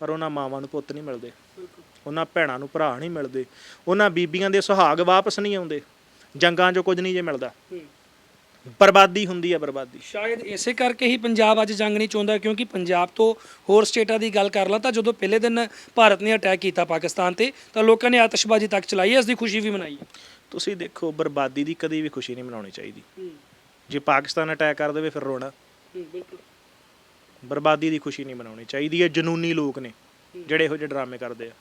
ਪਰ ਉਹਨਾਂ ਮਾਵਾਂ ਨੂੰ ਪੁੱਤ ਨਹੀਂ ਮਿਲਦੇ। ਉਹਨਾਂ ਭੈਣਾਂ ਨੂੰ ਭਰਾ ਨਹੀਂ ਮਿਲਦੇ। ਉਹਨਾਂ ਬੀਬੀਆਂ ਦੇ ਸੁਹਾਗ ਵਾਪਸ ਨਹੀਂ ਆਉਂਦੇ। ਜੰਗਾਂ 'ਚੋਂ ਕੁਝ ਨਹੀਂ ਜੇ ਮਿਲਦਾ। ਬਰਬਾਦੀ ਹੁੰਦੀ ਹੈ ਬਰਬਾਦੀ। ਸ਼ਾਇਦ ਇਸੇ ਕਰਕੇ ਹੀ ਪੰਜਾਬ ਅੱਜ ਜੰਗ ਨਹੀਂ ਚਾਹੁੰਦਾ ਕਿਉਂਕਿ ਪੰਜਾਬ ਤੋਂ ਹੋਰ ਸਟੇਟਾਂ ਦੀ ਗੱਲ ਕਰ ਲਾਂ ਤਾਂ ਜਦੋਂ ਪਹਿਲੇ ਦਿਨ ਭਾਰਤ ਨੇ ਅਟੈਕ ਕੀਤਾ ਪਾਕਿਸਤਾਨ ਤੇ ਤਾਂ ਲੋਕਾਂ ਨੇ ਆਤਿਸ਼ਬਾਜ਼ੀ ਤੱਕ ਚਲਾਈ ਹੈ ਇਸ ਦੀ ਖੁਸ਼ੀ ਵੀ ਮਨਾਈ ਹੈ ਤੁਸੀਂ ਦੇਖੋ ਬਰਬਾਦੀ ਦੀ ਕਦੀ ਵੀ ਖੁਸ਼ੀ ਨਹੀਂ ਮਨਾਉਣੀ ਚਾਹੀਦੀ। ਜੇ ਪਾਕਿਸਤਾਨ ਅਟੈਕ ਕਰ ਦੇਵੇ ਫਿਰ ਰੋਣਾ। ਬਿਲਕੁਲ। ਬਰਬਾਦੀ ਦੀ ਖੁਸ਼ੀ ਨਹੀਂ ਮਨਾਉਣੀ ਚਾਹੀਦੀ ਹੈ ਜਨੂਨੀ ਲੋਕ ਨੇ ਜਿਹੜੇ ਇਹੋ ਜਿਹੇ ਡਰਾਮੇ ਕਰਦੇ ਆ।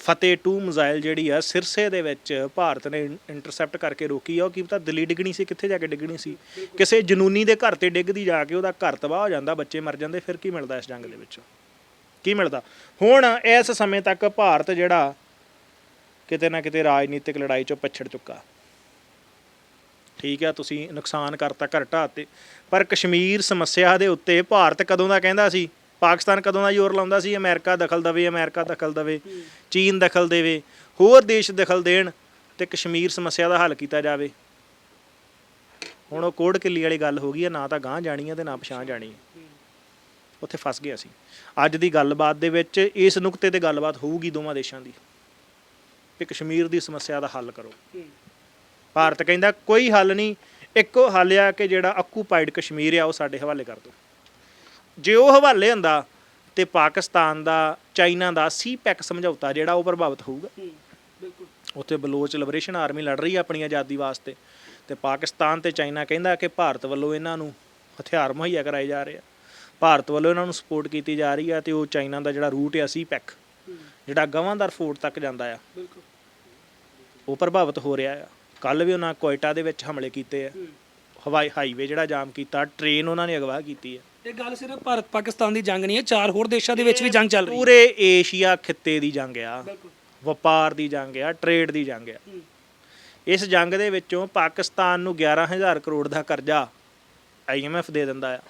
ਫਤਿਹ 2 ਮਿਜ਼ਾਈਲ ਜਿਹੜੀ ਆ ਸਿਰਸੇ ਦੇ ਵਿੱਚ ਭਾਰਤ ਨੇ ਇੰਟਰਸੈਪਟ ਕਰਕੇ ਰੋਕੀ ਆ। ਉਹ ਕੀ ਪਤਾ ਦਿੱਲੀ ਡਿੱਗਣੀ ਸੀ, ਕਿੱਥੇ ਜਾ ਕੇ ਡਿੱਗਣੀ ਸੀ। ਕਿਸੇ ਜਨੂਨੀ ਦੇ ਘਰ ਤੇ ਡਿੱਗਦੀ ਜਾ ਕੇ ਉਹਦਾ ਘਰ ਤਬਾਹ ਹੋ ਜਾਂਦਾ, ਬੱਚੇ ਮਰ ਜਾਂਦੇ, ਫਿਰ ਕੀ ਮਿਲਦਾ ਇਸ ਜੰਗ ਦੇ ਵਿੱਚ? ਕੀ ਮਿਲਦਾ? ਹੁਣ ਇਸ ਸਮੇਂ ਤੱਕ ਭਾਰਤ ਜਿਹੜਾ ਕਿਤੇ ਨਾ ਕਿਤੇ ਰਾਜਨੀਤਿਕ ਲੜਾਈ ਚੋਂ ਪਛੜ ਚੁੱਕਾ। ਠੀਕ ਆ, ਤੁਸੀਂ ਨੁਕਸਾਨ ਕਰਤਾ ਘਰ ਢਾਹ ਤੇ। ਪਰ ਕਸ਼ਮੀਰ ਸਮੱਸਿਆ ਦੇ ਉੱਤੇ ਭਾਰਤ ਕਦੋਂ ਦਾ ਕਹਿੰਦਾ ਸੀ? ਪਾਕਿਸਤਾਨ ਕਦੋਂ ਦਾ ਜ਼ੋਰ ਲਾਉਂਦਾ ਸੀ? ਅਮਰੀਕਾ ਦਖਲ ਦੇਵੇ, ਅਮਰੀਕਾ ਦਖਲ ਦੇਵੇ, ਚੀਨ ਦਖਲ ਦੇਵੇ, ਹੋਰ ਦੇਸ਼ ਦਖਲ ਦੇਣ ਤੇ ਕਸ਼ਮੀਰ ਸਮੱਸਿਆ ਦਾ ਹੱਲ ਕੀਤਾ ਜਾਵੇ। ਹੁਣ ਉਹ ਕੋੜ ਕਿੱਲੀ ਵਾਲੀ ਗੱਲ ਹੋ ਗਈ ਹੈ, ਨਾ ਤਾਂ ਗਾਂ ਜਾਣੀ ਹੈ ਤੇ ਨਾ ਪਛਾਂ ਜਾਣੀ ਹੈ। ਉੱਥੇ ਫਸ ਗਏ ਅਸੀਂ। ਅੱਜ ਦੀ ਗੱਲਬਾਤ ਦੇ ਵਿੱਚ ਇਸ ਨੁਕਤੇ ਤੇ ਗੱਲਬਾਤ ਹੋਊਗੀ ਦੋਵਾਂ ਦੇਸ਼ਾਂ ਦੀ ਕਿ ਕਸ਼ਮੀਰ ਦੀ ਸਮੱਸਿਆ ਦਾ ਹੱਲ ਕਰੋ। ਭਾਰਤ ਕਹਿੰਦਾ, ਕੋਈ ਹੱਲ ਨਹੀਂ, ਇੱਕੋ ਹੱਲ ਆ ਕਿ ਜਿਹੜਾ ਆਕੂਪਾਈਡ ਕਸ਼ਮੀਰ ਆ, ਉਹ ਸਾਡੇ ਹਵਾਲੇ ਕਰ ਦਿਓ ਜੇ ਉਹ ਹਵਾਲੇ ਹੁੰਦਾ ਤੇ ਪਾਕਿਸਤਾਨ ਦਾ ਚਾਈਨਾ ਦਾ ਸੀ ਪੈਕ ਸਮਝੌਤਾ ਜਿਹੜਾ ਉਹ ਪ੍ਰਭਾਵਿਤ ਹੋਊਗਾ। ਬਿਲਕੁਲ। ਉੱਥੇ ਬਲੋਚ ਲਿਬਰੇਸ਼ਨ ਆਰਮੀ ਲੜ ਰਹੀ ਹੈ ਆਪਣੀ ਆਜ਼ਾਦੀ ਵਾਸਤੇ ਤੇ ਪਾਕਿਸਤਾਨ ਤੇ ਚਾਈਨਾ ਕਹਿੰਦਾ ਕਿ ਭਾਰਤ ਵੱਲੋਂ ਇਹਨਾਂ ਨੂੰ ਹਥਿਆਰ ਮੁਹੱਈਆ ਕਰਾਏ ਜਾ ਰਹੇ ਆ। ਭਾਰਤ ਵੱਲੋਂ ਇਹਨਾਂ ਨੂੰ ਸਪੋਰਟ ਕੀਤੀ ਜਾ ਰਹੀ ਆ ਤੇ ਉਹ ਚਾਈਨਾ ਦਾ ਜਿਹੜਾ ਰੂਟ ਆ ਸੀ ਪੈਕ ਜਿਹੜਾ ਗਵਾਂਦਰ ਫੋਰਟ ਤੱਕ ਜਾਂਦਾ ਆ। ਬਿਲਕੁਲ। ਉਹ ਪ੍ਰਭਾਵਿਤ ਹੋ ਰਿਹਾ ਆ। ਕੱਲ ਵੀ ਉਹਨਾਂ ਕੋਇਟਾ ਦੇ ਵਿੱਚ ਹਮਲੇ ਕੀਤੇ ਆ। ਹਵਾਈ ਹਾਈਵੇ ਜਿਹੜਾ ਜਾਮ ਕੀਤਾ ਟ੍ਰੇਨ ਉਹਨਾਂ ਨੇ ਅਗਵਾ ਕੀਤੀ ਹੈ ਇਹ ਗੱਲ ਸਿਰਫ ਭਾਰਤ ਪਾਕਿਸਤਾਨ ਦੀ ਜੰਗ ਨਹੀਂ ਹੈ ਚਾਰ ਹੋਰ ਦੇਸ਼ਾਂ ਦੇ ਵਿੱਚ ਵੀ ਜੰਗ ਚੱਲ ਰਹੀ ਹੈ। ਪੂਰੇ ਏਸ਼ੀਆ ਖਿੱਤੇ ਦੀ ਜੰਗ ਆ। ਬਿਲਕੁਲ। ਵਪਾਰ ਦੀ ਜੰਗ ਆ ਟ੍ਰੇਡ ਦੀ ਜੰਗ ਆ। ਇਸ ਜੰਗ ਦੇ ਵਿੱਚੋਂ ਪਾਕਿਸਤਾਨ ਨੂੰ 11000 ਕਰੋੜ ਦਾ ਕਰਜ਼ਾ ਆਈਐਮਐਫ ਦੇ ਦਿੰਦਾ ਆ।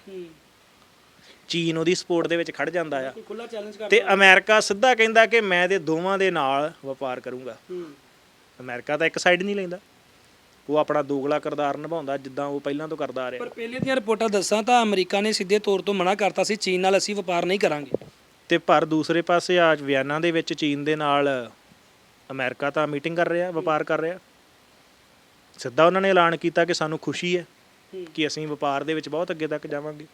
ਚੀਨ ਉਹਦੀ ਸਪੋਰਟ ਦੇ ਵਿੱਚ ਖੜ ਜਾਂਦਾ ਆ। ਖੁੱਲਾ ਚੈਲੰਜ ਕਰ ਤੇ ਅਮਰੀਕਾ ਸਿੱਧਾ ਕਹਿੰਦਾ ਕਿ ਮੈਂ ਤੇ ਦੋਵਾਂ ਦੇ ਨਾਲ ਵਪਾਰ ਕਰੂੰਗਾ। ਅਮਰੀਕਾ ਤਾਂ ਇੱਕ ਸਾਈਡ ਨਹੀਂ ਲੈਂਦਾ। ਉਹ ਆਪਣਾ ਦੋਗਲਾ ਕਿਰਦਾਰ ਨਿਭਾਉਂਦਾ ਜਿੱਦਾਂ ਉਹ ਪਹਿਲਾਂ ਤੋਂ ਕਰਦਾ ਆ ਰਿਹਾ। ਪਰ ਪਹਿਲੇ ਦੀਆਂ ਰਿਪੋਰਟਾਂ ਦੱਸਾਂ ਤਾਂ ਅਮਰੀਕਾ ਨੇ ਸਿੱਧੇ ਤੌਰ ਤੋਂ ਮਨਾ ਕਰਤਾ ਸੀ ਚੀਨ ਨਾਲ ਅਸੀਂ ਵਪਾਰ ਨਹੀਂ ਕਰਾਂਗੇ। ਤੇ ਪਰ ਦੂਸਰੇ ਪਾਸੇ ਆ ਵਿਆਨਾ ਦੇ ਵਿੱਚ ਚੀਨ ਦੇ ਨਾਲ ਅਮਰੀਕਾ ਤਾਂ ਮੀਟਿੰਗ ਕਰ ਰਿਹਾ ਵਪਾਰ ਕਰ ਰਿਹਾ। ਸਿੱਧਾ ਉਹਨਾਂ ਨੇ ਐਲਾਨ ਕੀਤਾ ਕਿ ਸਾਨੂੰ ਖੁਸ਼ੀ ਹੈ ਕਿ ਅਸੀਂ ਵਪਾਰ ਦੇ ਵਿੱਚ ਬਹੁਤ ਅੱਗੇ ਤੱਕ ਜਾਵਾਂਗੇ।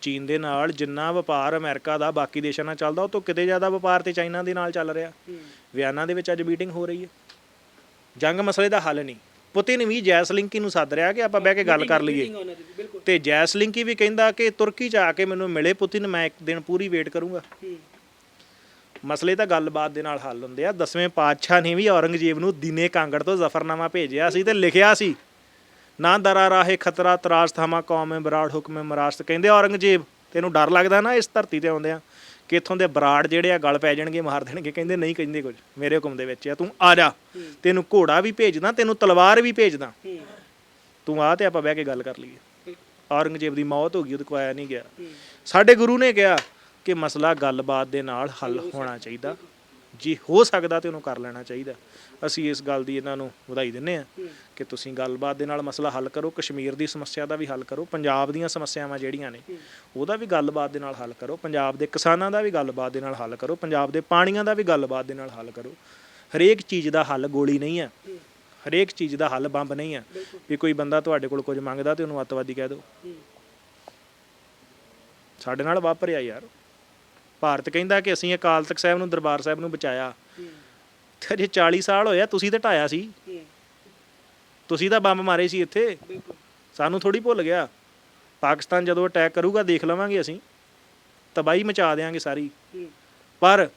ਚੀਨ ਦੇ ਨਾਲ ਜਿੰਨਾ ਵਪਾਰ ਅਮਰੀਕਾ ਦਾ ਬਾਕੀ ਦੇਸ਼ਾਂ ਨਾਲ ਚੱਲਦਾ ਉਹ ਤੋਂ ਕਿਤੇ ਜ਼ਿਆਦਾ ਵਪਾਰ ਤੇ ਚਾਈਨਾ ਦੇ ਨਾਲ ਚੱਲ ਰਿਹਾ। ਵਿਆਨਾ ਦੇ ਵਿੱਚ ਅੱਜ ਮੀਟਿੰਗ ਹੋ ਰਹੀ ਹੈ। ਜੰਗ ਮਸਲੇ ਦਾ ਹੱਲ ਨਹੀਂ। ਪੁਤਿਨ ਵੀ ਜੈਸਲਿੰਕੀ ਨੂੰ ਸੱਦ ਰਿਹਾ ਕਿ ਆਪਾਂ ਬਹਿ ਕੇ ਗੱਲ ਕਰ ਲਈਏ। ਤੇ ਜੈਸਲਿੰਕੀ ਵੀ ਕਹਿੰਦਾ ਕਿ ਤੁਰਕੀ ਚ ਆ ਕੇ ਮੈਨੂੰ ਮਿਲੇ ਪੁਤਿਨ ਮੈਂ ਇੱਕ ਦਿਨ ਪੂਰੀ ਵੇਟ ਕਰੂੰਗਾ। ਮਸਲੇ ਤਾਂ ਗੱਲਬਾਤ ਦੇ ਨਾਲ ਹੱਲ ਹੁੰਦੇ ਆ। ਦਸਵੇਂ ਪਾਤਸ਼ਾਹ ਨੇ ਵੀ ਔਰੰਗਜ਼ੇਬ ਨੂੰ ਦਿਨੇ ਕਾਂਗੜ ਤੋਂ ਜ਼ਫਰਨਾਮਾ ਭੇਜਿਆ ਸੀ ਤੇ ਲਿਖਿਆ ਸੀ ਨਾ ਦਰਾ ਰਾਹੇ ਖਤਰਾ ਤਰਾਸ ਥਾਮਾ ਕੌਮੇ ਬਰਾੜ ਹੁਕਮੇ ਮਰਾਸਤ। ਕਹਿੰਦੇ ਔਰੰਗਜ਼ੇਬ ਤੈਨੂੰ ਡਰ ਲੱਗਦਾ ਨਾ ਇਸ ਧਰਤੀ ਤੇ ਆਉਂਦੇ ਆ ਕਿ ਇੱਥੋਂ ਦੇ ਬਰਾੜ ਜਿਹੜੇ ਆ ਗਲ ਪੈ ਜਾਣਗੇ, ਮਾਰ ਦੇਣਗੇ, ਕਹਿੰਦੇ ਨਹੀਂ ਕਹਿੰਦੇ ਕੁਝ, ਮੇਰੇ ਹੁਕਮ ਦੇ ਵਿੱਚ ਆ, ਤੂੰ ਆ ਜਾ, ਤੈਨੂੰ ਘੋੜਾ ਵੀ ਭੇਜਦਾ ਤੈਨੂੰ ਤਲਵਾਰ ਵੀ ਭੇਜਦਾ ਤੂੰ ਆ ਤੇ ਆਪਾਂ ਬਹਿ ਕੇ ਗੱਲ ਕਰ ਲਈਏ। ਔਰੰਗਜ਼ੇਬ ਦੀ ਮੌਤ ਹੋ ਗਈ, ਉਹਦੇ ਕੋ ਆਇਆ ਨਹੀਂ ਗਿਆ। ਸਾਡੇ ਗੁਰੂ ਨੇ ਕਿਹਾ ਕਿ ਮਸਲਾ ਗੱਲਬਾਤ ਦੇ ਨਾਲ ਹੱਲ ਹੋਣਾ ਚਾਹੀਦਾ। ਜੇ ਹੋ ਸਕਦਾ ਤੇ ਉਹਨੂੰ ਕਰ ਲੈਣਾ ਚਾਹੀਦਾ। ਅਸੀਂ ਇਸ ਗੱਲ ਦੀ ਇਹਨਾਂ ਨੂੰ ਵਧਾਈ ਦਿੰਨੇ ਆ ਕਿ ਤੁਸੀਂ ਗੱਲਬਾਤ ਦੇ ਨਾਲ ਮਸਲਾ ਹੱਲ ਕਰੋ, ਕਸ਼ਮੀਰ ਦੀ ਸਮੱਸਿਆ ਦਾ ਵੀ ਹੱਲ ਕਰੋ, ਪੰਜਾਬ ਦੀਆਂ ਸਮੱਸਿਆਵਾਂ ਜਿਹੜੀਆਂ ਨੇ, ਉਹਦਾ ਵੀ ਗੱਲਬਾਤ ਦੇ ਨਾਲ ਹੱਲ ਕਰੋ, ਪੰਜਾਬ ਦੇ ਕਿਸਾਨਾਂ ਦਾ ਵੀ ਗੱਲਬਾਤ ਦੇ ਨਾਲ ਹੱਲ ਕਰੋ, ਪੰਜਾਬ ਦੇ ਪਾਣੀਆਂ ਦਾ ਵੀ ਗੱਲਬਾਤ ਦੇ ਨਾਲ ਹੱਲ ਕਰੋ। ਹਰੇਕ ਚੀਜ਼ ਦਾ ਹੱਲ ਗੋਲੀ ਨਹੀਂ ਹੈ। ਹਰੇਕ ਚੀਜ਼ ਦਾ ਹੱਲ ਬੰਬ ਨਹੀਂ ਹੈ। ਵੀ ਕੋਈ ਬੰਦਾ ਤੁਹਾਡੇ ਕੋਲ ਕੁਝ ਮੰਗਦਾ ਤੇ ਉਹਨੂੰ ਅੱਤਵਾਦੀ ਕਹਿ ਦਿਓ। ਸਾਡੇ ਨਾਲ ਵਾਪਰਿਆ ਯਾਰ। ਭਾਰਤ ਕਹਿੰਦਾ ਕਿ ਅਸੀਂ ਅਕਾਲ ਤਖਤ ਸਾਹਿਬ ਨੂੰ ਦਰਬਾਰ ਸਾਹਿਬ ਨੂੰ ਬਚਾਇਆ। ਤੇ ਅਜੇ 40 ਸਾਲ ਹੋਇਆ ਤੁਸੀਂ ਤਾਂ ਢਾਇਆ ਸੀ। ਤੁਸੀਂ ਤਾਂ ਬੰਬ ਮਾਰੇ ਸੀ ਇੱਥੇ। ਸਾਨੂੰ ਥੋੜੀ ਭੁੱਲ ਗਿਆ। ਪਾਕਿਸਤਾਨ ਜਦੋਂ ਅਟੈਕ ਕਰੂਗਾ ਦੇਖ ਲਵਾਂਗੇ ਅਸੀਂ। ਤਬਾਹੀ ਮਚਾ ਦੇਾਂਗੇ ਸਾਰੀ। ਪਰ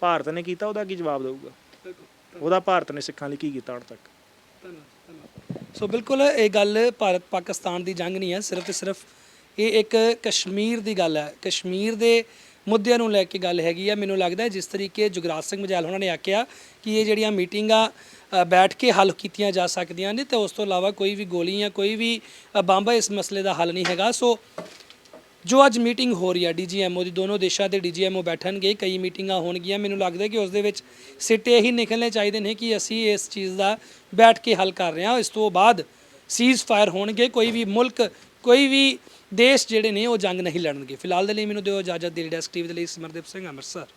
ਭਾਰਤ ਨੇ ਕੀਤਾ ਉਹਦਾ ਕੀ ਜਵਾਬ ਦੇਊਗਾ? ਉਹਦਾ ਭਾਰਤ ਨੇ ਸਿੱਖਾਂ ਲਈ ਕੀ ਕੀਤਾ ਹੁਣ ਤੱਕ? ਸੋ ਬਿਲਕੁਲ ਇਹ ਗੱਲ ਭਾਰਤ ਪਾਕਿਸਤਾਨ ਦੀ ਜੰਗ ਨਹੀਂ ਹੈ। ਸਿਰਫ ਤੇ ਸਿਰਫ ਇਹ ਇੱਕ ਕਸ਼ਮੀਰ ਦੀ ਗੱਲ ਹੈ। ਕਸ਼ਮੀਰ ਦੇ ਮੁੱਦਿਆਂ ਨੂੰ ਲੈ ਕੇ ਗੱਲ ਹੈਗੀ ਆ। ਮੈਨੂੰ ਲੱਗਦਾ ਜਿਸ ਤਰੀਕੇ ਜੁਗਰਾਜ ਸਿੰਘ ਮਜਾਲ ਉਹਨਾਂ ਨੇ ਆਖਿਆ ਕਿ ਇਹ ਜਿਹੜੀਆਂ ਮੀਟਿੰਗਾਂ ਬੈਠ ਕੇ ਹੱਲ ਕੀਤੀਆਂ ਜਾ ਸਕਦੀਆਂ ਨੇ ਤੇ ਉਸ ਤੋਂ ਇਲਾਵਾ ਕੋਈ ਵੀ ਗੋਲੀ ਜਾਂ ਕੋਈ ਵੀ ਬੰਬ ਇਸ ਮਸਲੇ ਦਾ ਹੱਲ ਨਹੀਂ ਹੈਗਾ। ਸੋ ਜੋ ਅੱਜ ਮੀਟਿੰਗ ਹੋ ਰਹੀ ਹੈ ਡੀਜੀਐਮਓ ਦੀ, ਦੋਨੋਂ ਦੇਸ਼ਾਂ ਦੇ ਡੀਜੀਐਮਓ ਬੈਠਣਗੇ, ਕਈ ਮੀਟਿੰਗਾਂ ਹੋਣਗੀਆਂ। ਮੈਨੂੰ ਲੱਗਦਾ ਕਿ ਉਸ ਦੇ ਵਿੱਚ ਸਿੱਟੇ ਇਹੀ ਨਿਕਲਣੇ ਚਾਹੀਦੇ ਨੇ ਕਿ ਅਸੀਂ ਇਸ ਚੀਜ਼ ਦਾ ਬੈਠ ਕੇ ਹੱਲ ਕਰ ਰਹੇ ਹਾਂ। ਇਸ ਤੋਂ ਬਾਅਦ ਸੀਜ਼ ਫਾਇਰ ਹੋਣਗੇ। ਕੋਈ ਵੀ ਮੁਲਕ ਕੋਈ ਵੀ ਦੇਸ਼ ਜਿਹੜੇ ਨੇ ਉਹ ਜੰਗ ਨਹੀਂ ਲੜਨਗੇ। ਫਿਲਹਾਲ ਦੇ ਲਈ ਮੈਨੂੰ ਦਿਓ ਇਜਾਜ਼ਤ। ਦੇ ਡੈਸਕ ਟੀਵੀ ਦੇ ਲਈ ਸਿਮਰਦੀਪ ਸਿੰਘ ਅੰਮ੍ਰਿਤਸਰ